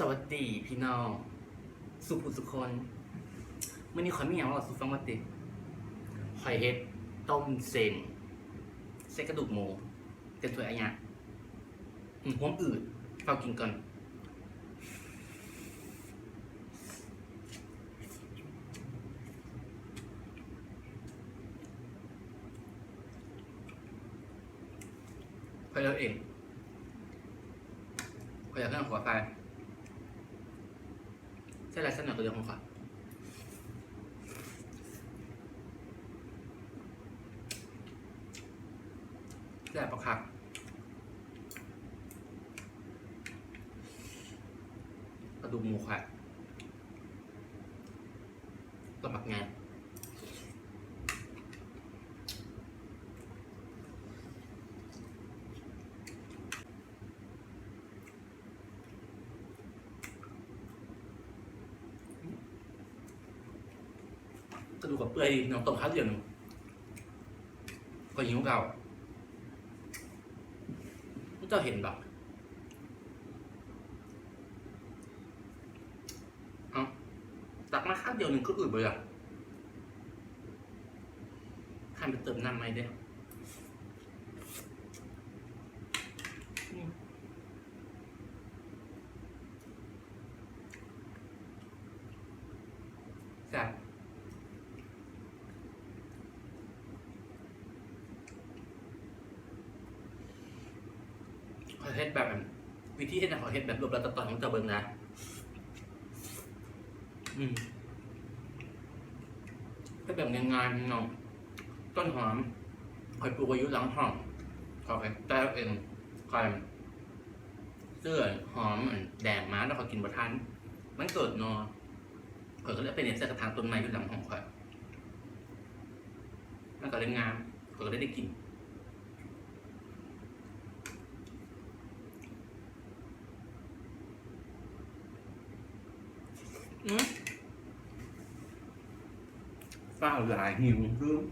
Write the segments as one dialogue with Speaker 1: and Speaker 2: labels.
Speaker 1: สวัสดีพี่น้อง สุขุสุคนเมื่อนี้ขอยม่อย่ากว่าสุฟังวัติขอยเฮ็ดต้มเส้นเส้นกระดูกหมูเต็มถ้วยอะไรเงี้ยอืมหัวอืดเฝ้ากินก่อนขอยเลือกเองขออยากให้หัวไฟใช่ไรสักหน่อยตั วเดียวของขวัญแซ่บปะครับกระดูกหมูค่ะตัวหมักงาน ระดูกกับเปื่อยน้องต้มข้าวเดียวหนึงก็หิวเก่าเจ้าเห็นปะเอาตักมาข้าวเดียวหนึ่งก็อืดไปอะข้ามไปเติมน้ำไหมเด้ออืมแซ่บ ขอเฮ็ดแบบนั้นวิธี เฮ็ดนะขอเฮ็ดแบบรวบรัดตัดตอนของเจ้าเบิ่งนะ อืมก็แบบง่ายๆน้องต้นหอมคอยปลูกอายุหลังห้องขอไปแต่เองคอยเสื้อหอมแดงมาแล้วขอกินบะทันมันเกิดนอข่อยก็เลยไปเนี่ยใส่กระถางต้นไม้อยู่หลังห้องข่อยมันก็เลยงามข่อยก็เลยได้กิน อืมเฝ้าหลายหิวเรื่อง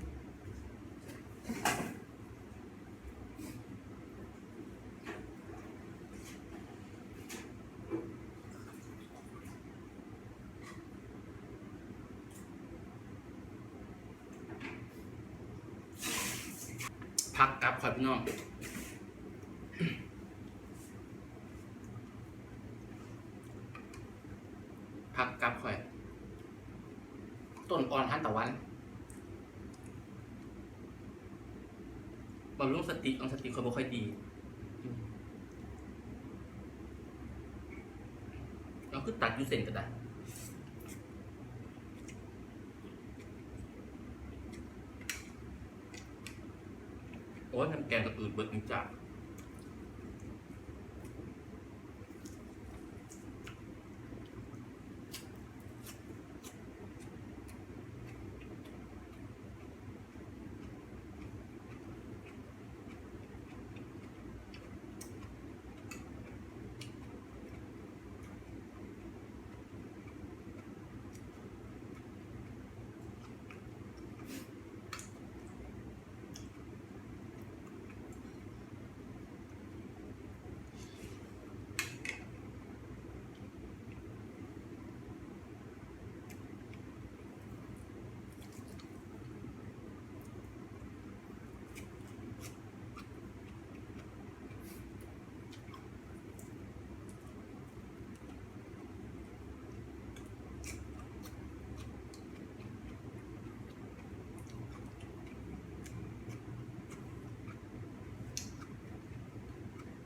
Speaker 1: พักกลับครับพี่น้อง พักกลับค่อย ต้นอ่อนทันตะวันบำรุงสติของสติคนบ่ค่อยดีเราคือตัดยูเซนก็ได้โอ้ยน้ำแกงกับอืดเบิดจริงจัง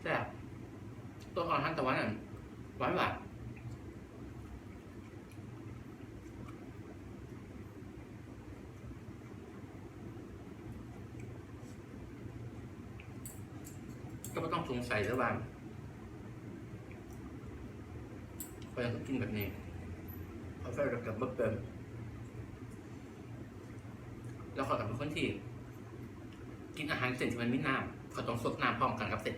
Speaker 1: ซ่บ ต้นอ่อนทันตะวันอะหวานหวานก็ไม่ต้องสงสัยแล้วว่าเขายังต้องกินแบบนี้เขาใส่กับเบิร์เติมแล้วเขากับเป็นคนที่ กินอาหารเสร็จมันไม่น้ำเขาต้องสดน้ำพร้อมกันกับเสร็จ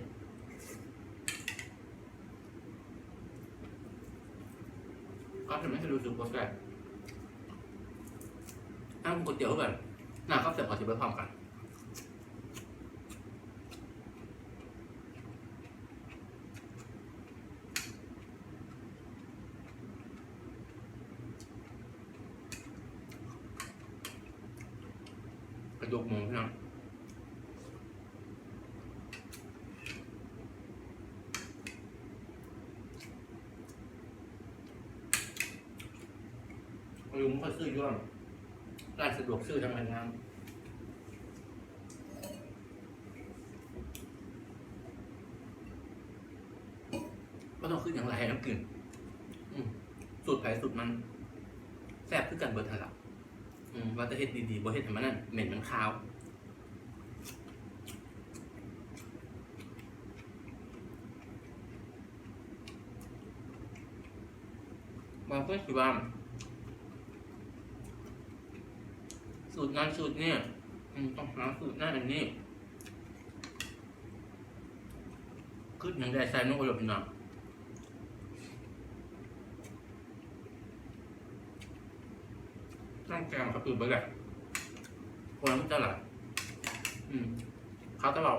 Speaker 1: ก็ทำให้รู้สึกว่าแซ่บถ้ามึงก๋วยเตี๋ยวแบบหน้าก็เสิร์ฟขอชิมไปพร้อมกัน ดูกหมูพี่น้องลุงเขา ซื้อย่วงร้านสะดวกซื้อทำงานงานก็ต้องขึ้นอย่างไรน้ำกลิ่นสูตรไผ่สูตรมันแซ่บขึ้นกันเบิร์ทันละอืมว่าจะเฮ็ดดีๆบ่เฮ็ดให้มันนั่นเหม็นมันคาวบางคนคิดว่า สูตรงานสูตรเนี่ยต้องหาสูตรนั่นอันนี้ขึ้นอย่างใดใส่นุ่งกระโดดพี่น้องต้องแกงกระปือไปเลยคนนั้นจะหลับอืมเขาตลอด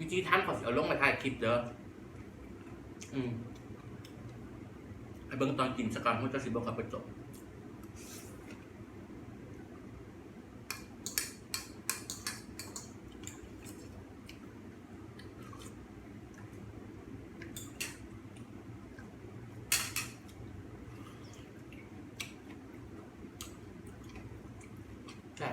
Speaker 1: วิธีทำขอสิเอาลงมาถ่ายคลิปเด้ออืมไอ้เบิ่งตอนกินสกอนมันจะสิบอกขับไปจบ ใช่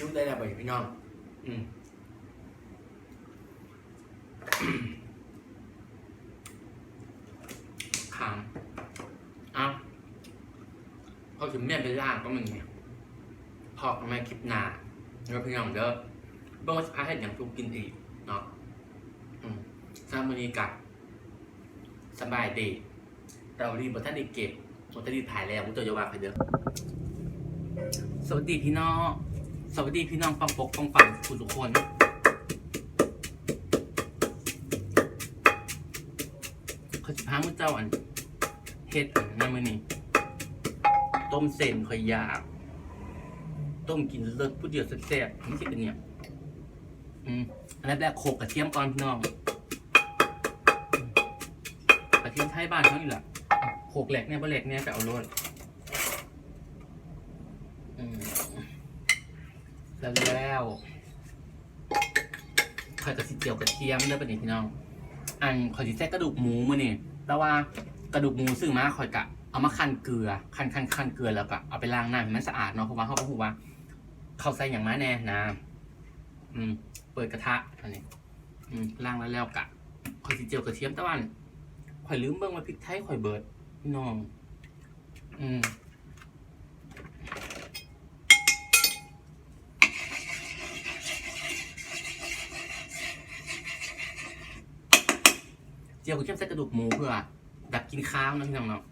Speaker 1: ยุ่ง ได้แล้วไปพี่น้องอืมขามเอาเขาถึงแม่เป็นล่างก็มึงเนี่ยพอกันมาคลิปหนาแล้วพี่น้องเด้อเบิ่งว่าสภาให้อย่างทุกกินอีกเนาะอืมสร้างมือนี้กับสบายดีเราดีบทท่านได้เก็บบทท่านได้ถ่ายแล้วมุตโยาวาไปเด้อสวัสดีพี่น้อง สวัสดีพี่น้องปังปกปังปังทุกทุกคนเขาจะพามือเจ้าอันเฮ็ดอันนั่นมือนี่ต้มเส้นข่อยยาก ต้มกินเลิศผู้เดียวแซ่บๆนี่สิเป็นเนี่ยอืมอันแรกๆโขกกระเทียมก่อนพี่น้องกระเทียมไทยบ้านเขานี่แหละโขกแหลกเนี่ยบ่แหลกเนี่ยจะเอาโลดอืม แล้วข่อยกระสิเจียวกระเทียมเด้อปะนี่พี่น้อง อันข่อยสิแซ่กระดูกหมูมื้อนี่แต่ว่ากระดูกหมูซื้อมาข่อยกะเอามาคั่นเกลือ คั่นคั่นคั่นเกลือแล้วก็เอาไปล้างน้ำให้มันสะอาดเนาะเพราะว่าเขาบอกว่าเขาใส่อย่างมาแน่นะ อืม เปิดกระทะอันนี้ อืมล้างแล้วแล้วกะข่อยสิเจียวกระเทียมตะวันข่อยลืมเบิ่งว่าพริกไทยข่อยเบิดพี่น้อง อืม เจียวกระเทียใส่กระดูกหมูเพื่อ ดับกินข้าวนะพี่น้องเนาะ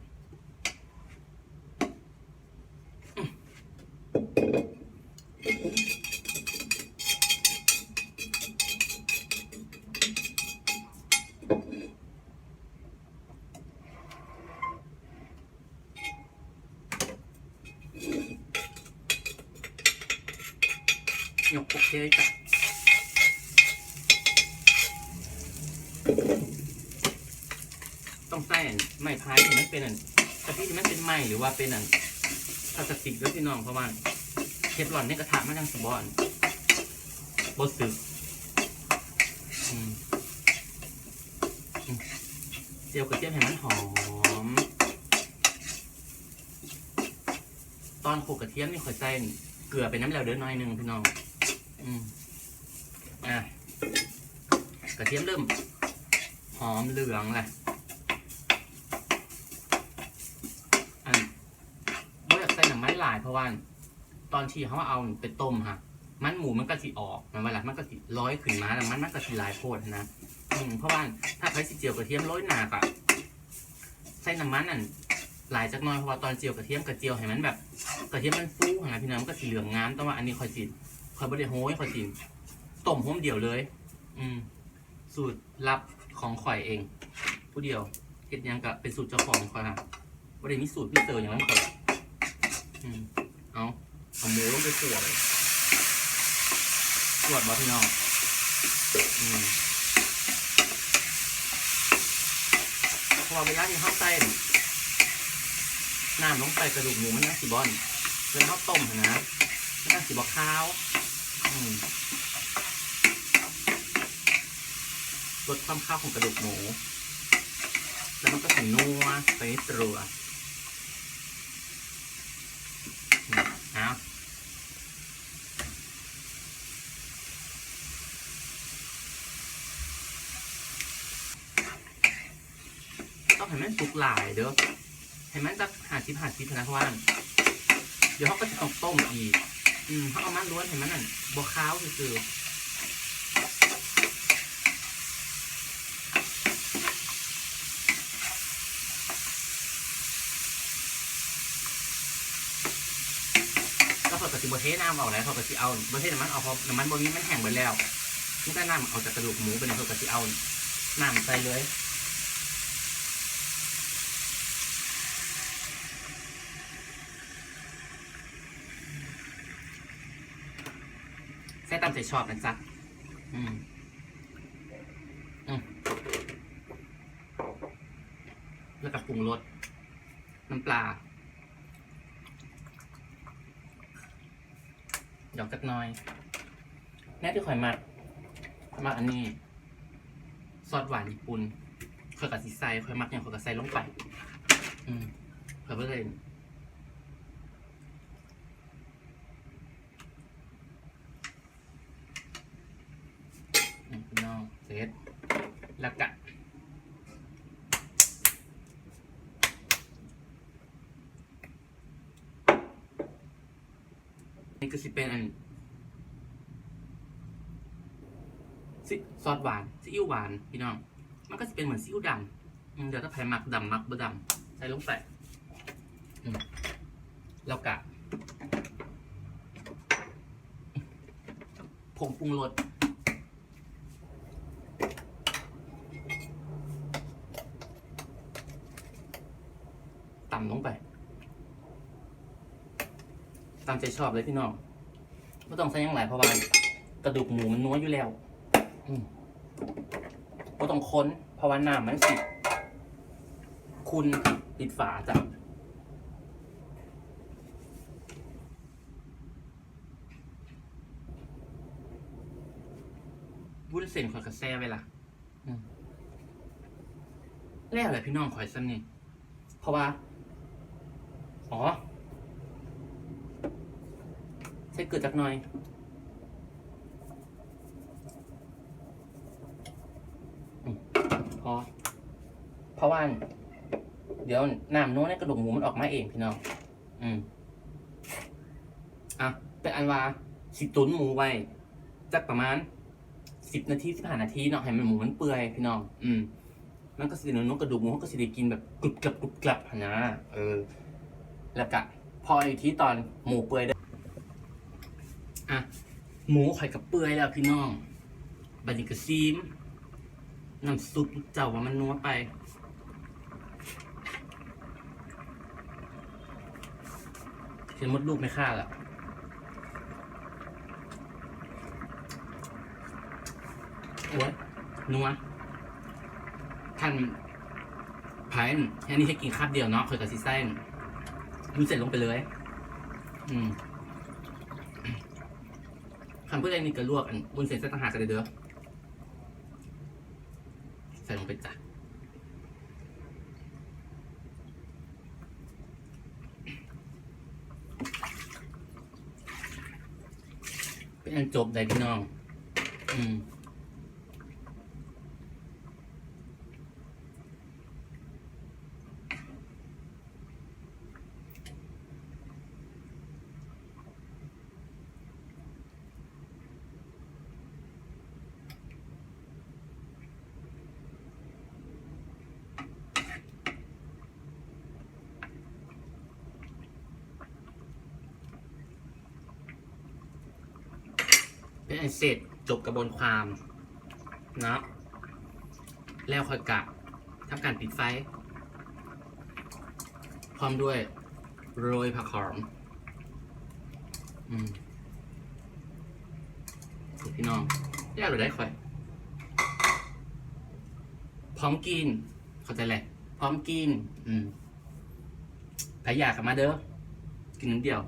Speaker 1: ยกโอเคจ้ะ ต้องใส่อันไม้พายที่มันเป็นอันกะทิที่มันเป็นไม้หรือว่าเป็นอันพลาสติกด้วยพี่น้องเพราะว่าเทฟลอนในกระทะมันยังสบอนบดสึกอืมอืมเจียวกระเทียมให้มันหอม ตอนโขกกระเทียมนี่ข่อยใส่เกลือไปน้ำแล้วเด้อน้อยหนึงพี่น้องอืมอะกระเทียมเริ่มหอมเหลืองแหละ อันบ่อยายเพราะว่าตอนที่เขาเอาไปต้มค่ะมันหมูมันก็สิออกมันเวลามันก็สิร้อยขึ้นมาแล้วมันมันก็สิหลายโพดนะอืมเพราะว่าถ้าใครสิเจียวกระเทียมร้อยหนากอะใส่น้ำมันนั่นหลายจักหน้อยเพราะว่าตอนเจียวกระเทียมกระเจียวให้มันแบบ กระเทียมมันฟูนะพี่น้องมันก็สีเหลืองงามแต่ว่าอันนี้คอยสิคอยบริโภคคอยสิต้มห้มเดียวเลย อืม สูตรลับของข่อยเอง ผู้เดียวเฮ็ดยังกับเป็นสูตรเจ้าของข่อยค่ะบริมีสูตรพิเศษอย่างนั้นข่อย เอาเอาหมูลงไปขวดเลยขวดบอพี่น้องอืมเพอเวลาที่เข้าใส่น้ำลงไปกระดูกหมูมันนะสิบอนเวลาเขาต้มนะมันนะสิบอข้าวอืมลดความข้าวของกระดูกหมู แล้วมันก็ถึงนัวไปในตัวอืมเอาต้องให้มันสุ กหลายเด้อให้มันจะหาชิบหาชิบนะเพราะว่าเดี๋ยวเขาก็จะต้องต้มอีก อืมเขาเอามันล้วนให้มันนั่นบวข้าวคือๆก็พอกระติบเทน้ำออกแล้วพอกระติเอาบเทน้ำมันเอาพอน้ำมันบนนี้มันแห้งไปแล้วนี่ก็น้ำเอาจากกระดูกหมูไปในพอกระติเอาน้ำใส่เลย ใจชอบนะจ๊ะ อืมอืมแล้วก็ปรุงรสน้ำปลาหยอกจักน้อย แน่ที่ข่อยมักมักอันนี้ ซอสหวานญี่ปุ่นข่อยกับสีใส่ข่อยมักอย่างข่อยกับใส่ลงไป อืมข่อยก็เลยนี่พี่น้องเสร็จ แล้วกะนี่ก็สิเป็นอันซิซอสหวานซีอิ๊วหวานพี่น้อง มันก็จะเป็นเหมือนซีอิ๊วดำเดี๋ยวถ้าใครมักดำมักบะดำใส่ลงไปแล้วกะผงปรุงรสำลงไป ตามใจชอบเลยพี่น้องไม่ต้องใส่หยังหลายเพราะว่ากระดูกหมูมันนัวอยู่แล้วอืมไม่ต้องค้นเพราะว่าน้ำมันสิคุณปิดฝาจ้ะวุ้นเส้นข่อยกระแซ่ไว้ล่ะอืมแล้วแหละพี่น้องข่อยซ้ำนี่เพราะว่า อ๋อใช้เกลือจักหน่อยอืมพอ เพราะว่า เดี๋ยวน้ำนัวในกระดูกหมูมันออกมาเองพี่น้อง อืม อะ เป็นอันว่าสิตุนหมูไว้จักประมาณสิบนาทีสิบห้านาทีเนาะให้มันหมูมันเปื่อยพี่น้อง อืมมันก็สิเนื้อนกกระดูกหมูก็สิได้กินแบบกรุบกรับกรุบกรับนะเออ แล้วก็พออีกทีตอนหมูเปื่อยได้อะหมูไข่กับเปื่อยแล้วพี่น้องบัดนี้ก็ซีมน้ำซุปเจ้าว่ามันนัวไปเห็นมดลูกไม่ฆ่าละโอ้ยนัวท่านพายอันนี้ให้กินคาบเดียวเนาะเคยกับซีไส้ ดูเสร็จลงไปเลย อืมคำเพูดอะไรนี่ก็ลวกอันบนเส้นเส้นต่างหากกันเลยเด้อใส่ลงไปจ้ะเป็นอันจบได้พี่น้อง อืม ให้เสร็จจบกระบวนความเนาะแล้วค่อยกลับทำการปิดไฟ พร้อมด้วยโรยผักหอมอืมพี่น้องอยากหรือได้ค่อยพร้อมกิน เข้าใจแหละพร้อมกิน อืมถ้ายากลับมาเด้อกินน้ำเดียว